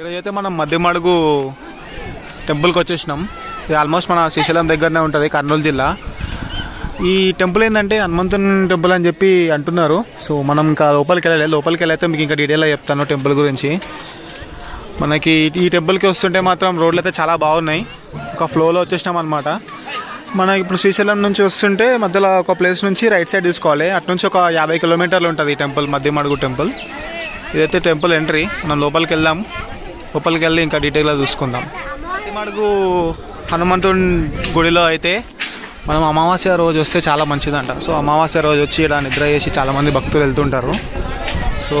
ఈరోజైతే మనం మధ్యమడుగు టెంపుల్కి వచ్చేసినాం. ఇది ఆల్మోస్ట్ మన శ్రీశైలం దగ్గరనే ఉంటుంది కర్నూలు జిల్లా. ఈ టెంపుల్ ఏంటంటే హనుమంతుని టెంపుల్ అని చెప్పి అంటున్నారు. సో మనం ఇంకా లోపలికి వెళ్ళాలి లోపలికి వెళ్ళైతే మీకు ఇంకా డీటెయిల్గా చెప్తాను టెంపుల్ గురించి. మనకి ఈ టెంపుల్కి వస్తుంటే మాత్రం రోడ్లు అయితే చాలా బాగున్నాయి. ఒక ఫ్లోలో వచ్చేసినాం అనమాట మనం ఇప్పుడు శ్రీశైలం నుంచి వస్తుంటే మధ్యలో ఒక ప్లేస్ నుంచి రైట్ సైడ్ తీసుకోవాలి. అటు నుంచి ఒక యాభై కిలోమీటర్లు ఉంటుంది ఈ టెంపుల్ మధ్యమడుగు టెంపుల్. ఇదైతే టెంపుల్ ఎంట్రీ మనం లోపలికి వెళ్దాం. లోపలికి వెళ్ళి ఇంకా డీటెయిల్గా చూసుకుందాం. మనకు హనుమంతుని గుడిలో అయితే మనం అమావాస్య రోజు వస్తే చాలా మంచిదంట. సో అమావాస్య రోజు వచ్చి ఇక్కడ నిద్ర చేసి చాలామంది భక్తులు వెళ్తుంటారు. సో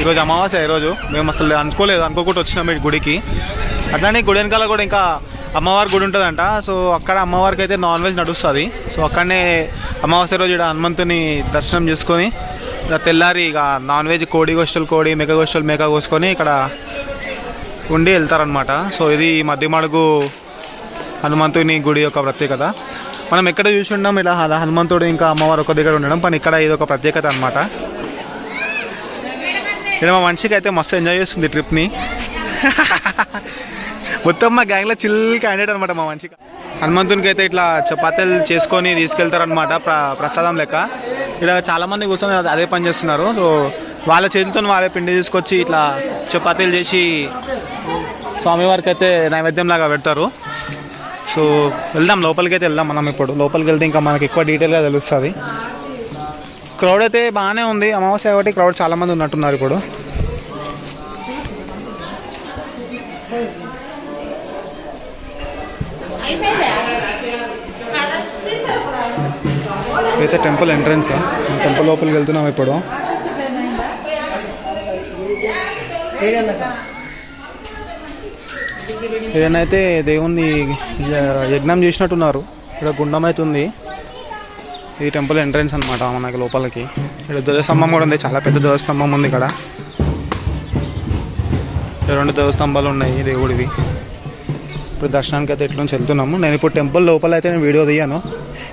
ఈరోజు అమావాస్య ఈరోజు. మేము అసలు అనుకోలేదు. అనుకోకుండా వచ్చినాం మీ గుడికి. అట్లానే గుడి వెనకాల కూడా ఇంకా అమ్మవారి గుడి ఉంటుందంట. సో అక్కడ అమ్మవారికి అయితే నాన్ వెజ్ నడుస్తుంది. సో అక్కడనే అమావాస్య రోజు ఇక్కడ హనుమంతుని దర్శనం చేసుకొని ఇక తెల్లారి ఇక నాన్ వెజ్ కోడి గోష్టలు కోడి మేక గోష్టలు మేక కోసుకొని ఇక్కడ ఉండి వెళ్తారనమాట సో ఇది మధ్యమడుగు హనుమంతుని గుడి యొక్క ప్రత్యేకత. మనం ఎక్కడ చూసి ఉన్నాం ఇలా అలా హనుమంతుడు ఇంకా అమ్మవారు ఒక దగ్గర ఉండడం కానీ ఇక్కడ ఇది ఒక ప్రత్యేకత అనమాట ఇక్కడ మా మనిషికి అయితే మస్తు ఎంజాయ్ చేస్తుంది ట్రిప్ని మొత్తం మా గ్యాంగ్లో చిల్ క్యాండిడేట్ అనమాట మా మనిషికి హనుమంతునికి అయితే ఇట్లా చపాతీలు చేసుకొని తీసుకెళ్తారనమాట ప్ర ప్రసాదం లెక్క. ఇక్కడ చాలామంది కూర్చొని అదే- అదే పని చేస్తున్నారు. సో వాళ్ళ చేతితో వాళ్ళే పిండి తీసుకొచ్చి ఇట్లా చపాతీలు చేసి స్వామివారికి అయితే నైవేద్యం లాగా పెడతారు. సో వెళ్దాం లోపలికి అయితే వెళ్దాం మనం ఇప్పుడు. లోపలికి వెళ్తే ఇంకా మనకి ఎక్కువ డీటెయిల్గా తెలుస్తుంది. క్రౌడ్ అయితే బాగానే ఉంది. అమావాస్య కాబట్టి క్రౌడ్ చాలామంది ఉన్నట్టున్నారు ఇప్పుడు. అయితే టెంపుల్ ఎంట్రన్స్ టెంపుల్ లోపలికి వెళ్తున్నాం ఇప్పుడు. ఏదైతే దేవుణ్ణి యజ్ఞం చేసినట్టున్నారు ఇక్కడ గుండం అయితే ఉంది. ఇది టెంపుల్ ఎంట్రన్స్ అనమాట మనకి లోపలికి. ఇక్కడ ధ్వజస్తంభం కూడా ఉంది చాలా పెద్ద ధ్వజస్తంభం ఉంది ఇక్కడ. రెండు ధ్వజస్తంభాలు ఉన్నాయి దేవుడివి. ఇప్పుడు దర్శనానికి అయితే ఇట్లా నుంచి వెళ్తున్నాము. నేను ఇప్పుడు టెంపుల్ లోపల అయితే నేను వీడియో తీయాను.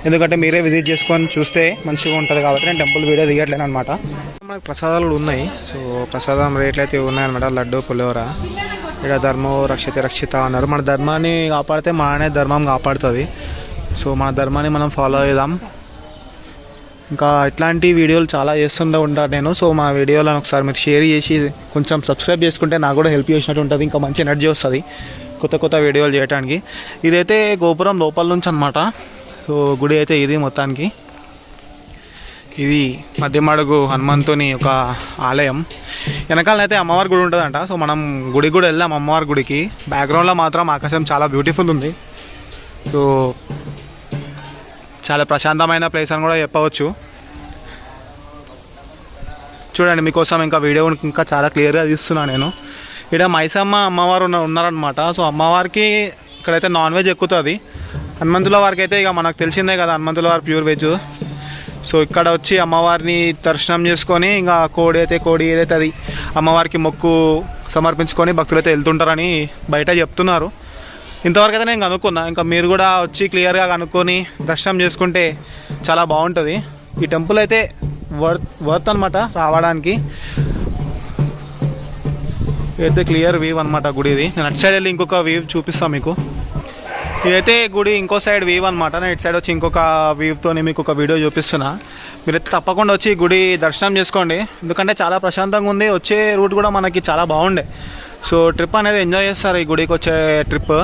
ఎందుకంటే మీరే విజిట్ చేసుకొని చూస్తే మంచిగా ఉంటుంది కాబట్టి నేను టెంపుల్ వీడియో తీయట్లేను అనమాట మనకు ప్రసాదాలు కూడా ఉన్నాయి. సో ప్రసాదం రేట్లు అయితే ఉన్నాయన్నమాట. లడ్డు పులిహోర. ఇక్కడ ధర్మో రక్షిత రక్షిత అన్నారు. మన ధర్మాన్ని కాపాడితే మననే ధర్మం కాపాడుతుంది. సో మన ధర్మాన్ని మనం ఫాలో అవుదాం ఇంకా ఇట్లాంటి వీడియోలు చాలా చేస్తుండే ఉంటాను నేను. సో మా వీడియోలను ఒకసారి మీరు షేర్ చేసి కొంచెం సబ్స్క్రైబ్ చేసుకుంటే నాకు కూడా హెల్ప్ చేసినట్టు ఉంటుంది. ఇంకా మంచి ఎనర్జీ వస్తుంది కొత్త కొత్త వీడియోలు చేయడానికి ఇదైతే గోపురం లోపల నుంచి అనమాట సో గుడి అయితే ఇది మొత్తానికి. ఇది మధ్యమడుగు హనుమంతుని ఒక ఆలయం. వెనకాలనైతే అమ్మవారి గుడి ఉంటుందంట. సో మనం గుడి కూడా వెళ్దాం అమ్మవారి గుడికి. బ్యాక్గ్రౌండ్లో మాత్రం ఆకాశం చాలా బ్యూటిఫుల్ ఉంది. సో చాలా ప్రశాంతమైన ప్లేస్ అని కూడా చెప్పవచ్చు. చూడండి మీకోసం ఇంకా వీడియో ఇంకా చాలా క్లియర్గా తీస్తున్నాను నేను. ఇక్కడ మైసమ్మ అమ్మవారు ఉన్నారనమాట సో అమ్మవారికి ఇక్కడైతే నాన్ వెజ్ ఎక్కుతుంది. హనుమంతుల వారికి అయితే ఇక మనకు తెలిసిందే కదా హనుమంతుల వారు ప్యూర్ వెజ్. సో ఇక్కడ వచ్చి అమ్మవారిని దర్శనం చేసుకొని ఇంకా కోడి అయితే కోడి ఏదైతే అది అమ్మవారికి మొక్కు సమర్పించుకొని భక్తులు అయితే వెళ్తుంటారని బయట చెప్తున్నారు. ఇంతవరకు అయితే నేను కనుక్కున్నా ఇంకా మీరు కూడా వచ్చి క్లియర్గా కనుక్కొని దర్శనం చేసుకుంటే చాలా బాగుంటుంది. ఈ టెంపుల్ అయితే వర్త్ వర్త్ అనమాట రావడానికి. అయితే క్లియర్ వ్యూ అనమాట గుడి ఇది నేను అటు సైడ్ వెళ్ళి ఇంకొక వ్యూ చూపిస్తాను మీకు. ఇదైతే గుడి ఇంకో సైడ్ వ్యూ అనమాట నేను ఇటు సైడ్ వచ్చి ఇంకొక వ్యూతో మీకు ఒక వీడియో చూపిస్తున్నా. మీరైతే తప్పకుండా వచ్చి గుడి దర్శనం చేసుకోండి. ఎందుకంటే చాలా ప్రశాంతంగా ఉంది. వచ్చే రూట్ కూడా మనకి చాలా బాగుండే. సో ట్రిప్ అనేది ఎంజాయ్ చేస్తారు ఈ గుడికి వచ్చే ట్రిప్.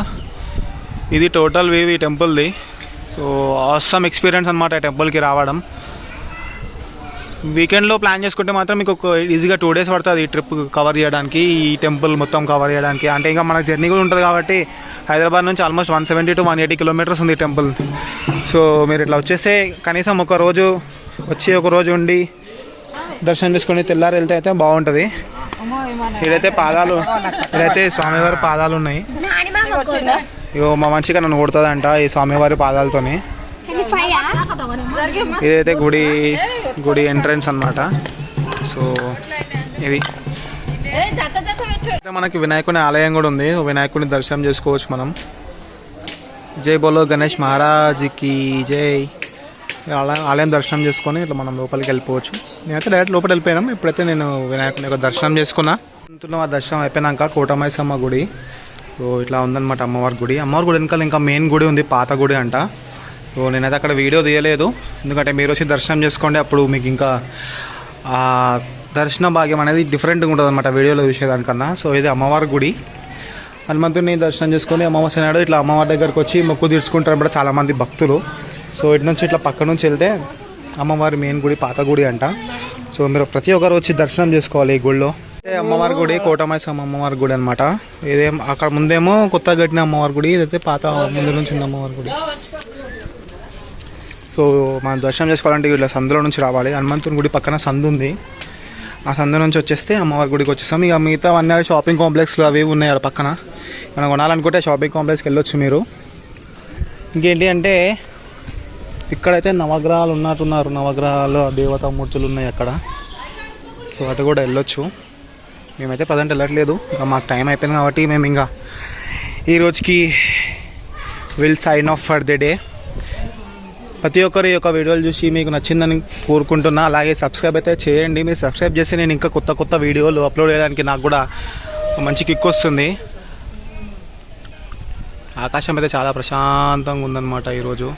ఇది టోటల్ వ్యూ ఈ టెంపుల్ది. సో ఆసమ్ ఎక్స్పీరియన్స్ అనమాట ఈ టెంపుల్కి రావడం. వీకెండ్లో ప్లాన్ చేసుకుంటే మాత్రం మీకు ఒక ఈజీగా టూ డేస్ పడుతుంది ఈ ట్రిప్ కవర్ చేయడానికి ఈ టెంపుల్ మొత్తం కవర్ చేయడానికి. అంటే ఇంకా మనకు జర్నీ కూడా ఉంటుంది కాబట్టి హైదరాబాద్ నుంచి almost one seventy to one eighty kilometres ఉంది టెంపుల్. సో మీరు ఇట్లా వచ్చేస్తే కనీసం ఒక రోజు వచ్చి ఒక రోజు ఉండి దర్శనం చేసుకొని తెల్లారి వెళ్తే అయితే బాగుంటుంది. ఇదైతే పాదాలు ఇదైతే స్వామివారి పాదాలు ఉన్నాయి. ఇగో మా మంచిగా నన్ను కొడుతుందంట ఈ స్వామివారి పాదాలతోని. ఇదైతే గుడి గుడి ఎంట్రన్స్ అన్నమాట. సో ఇది. అయితే మనకి వినాయకుని ఆలయం కూడా ఉంది. వినాయకుని దర్శనం చేసుకోవచ్చు మనం. జై బోలో గణేష్ మహారాజ్కి జై. ఆలయం దర్శనం చేసుకొని ఇట్లా మనం లోపలికి వెళ్ళిపోవచ్చు. నేనైతే డైరెక్ట్ లోపల వెళ్ళిపోయినాం. ఇప్పుడైతే నేను వినాయకుని యొక్క దర్శనం చేసుకున్నా. ఆ దర్శనం అయిపోయినాక కోటమైసమ్మ గుడి. సో ఇట్లా ఉందన్నమాట అమ్మవారి గుడి. అమ్మవారి గుడి వెనకాల ఇంకా మెయిన్ గుడి ఉంది పాత గుడి అంట. సో నేనైతే అక్కడ వీడియో తీయలేదు. ఎందుకంటే మీరు వచ్చి దర్శనం చేసుకోండి అప్పుడు మీకు ఇంకా ఆ దర్శన భాగ్యం అనేది డిఫరెంట్గా ఉంటుంది అనమాట వీడియోలో చూసేదానికన్నా సో ఇది అమ్మవారి గుడి. హనుమంతుని దర్శనం చేసుకొని అమావాస్య నాడు ఇట్లా అమ్మవారి దగ్గరకు వచ్చి మొక్కు తీర్చుకుంటారు అనమాట చాలామంది భక్తులు. సో ఇటు నుంచి ఇట్లా పక్క నుంచి వెళ్తే అమ్మవారి మెయిన్ గుడి పాత గుడి అంట. సో మీరు ప్రతి ఒక్కరు వచ్చి దర్శనం చేసుకోవాలి ఈ గుడిలో. అమ్మవారి గుడి కోటమైసమ్మ అమ్మవారి గుడి అనమాట ఇదేం అక్కడ ముందేమో కొత్తగా కట్టిన అమ్మవారి గుడి ఇదైతే పాత ముందు నుంచి ఉన్న అమ్మవారి గుడి. సో మనం దర్శనం చేసుకోవాలంటే ఇట్లా సందులో నుంచి రావాలి. హనుమంతుని గుడి పక్కన సందు ఉంది. ఆ సందు నుంచి వచ్చేస్తే అమ్మవారి గుడికి వచ్చేస్తాం ఇక మిగతా అన్నీ షాపింగ్ కాంప్లెక్స్లు అవి ఉన్నాయి అక్కడ పక్కన. మనం కొనాలనుకుంటే షాపింగ్ కాంప్లెక్స్కి వెళ్ళొచ్చు మీరు. ఇంకేంటి అంటే ఇక్కడైతే నవగ్రహాలు ఉన్నట్టున్నారు. నవగ్రహాలు దేవతామూర్తులు ఉన్నాయి అక్కడ. సో అటు కూడా వెళ్ళొచ్చు. మేమైతే ప్రజెంట్ వెళ్ళట్లేదు. ఇంకా మాకు టైం అయిపోయింది కాబట్టి మేము ఇంకా ఈరోజుకి will sign off for the day. ప్రతి ఒక్కరి యొక్క వీడియోలు చూసి మీకు నచ్చిందని కోరుకుంటున్నా. అలాగే సబ్స్క్రైబ్ అయితే చేయండి. మీరు సబ్స్క్రైబ్ చేసి నేను ఇంకా కొత్త కొత్త వీడియోలు అప్లోడ్ చేయడానికి నాకు కూడా మంచి కిక్ వస్తుంది. ఆకాశం అయితే చాలా ప్రశాంతంగా ఉందన్నమాట ఈరోజు.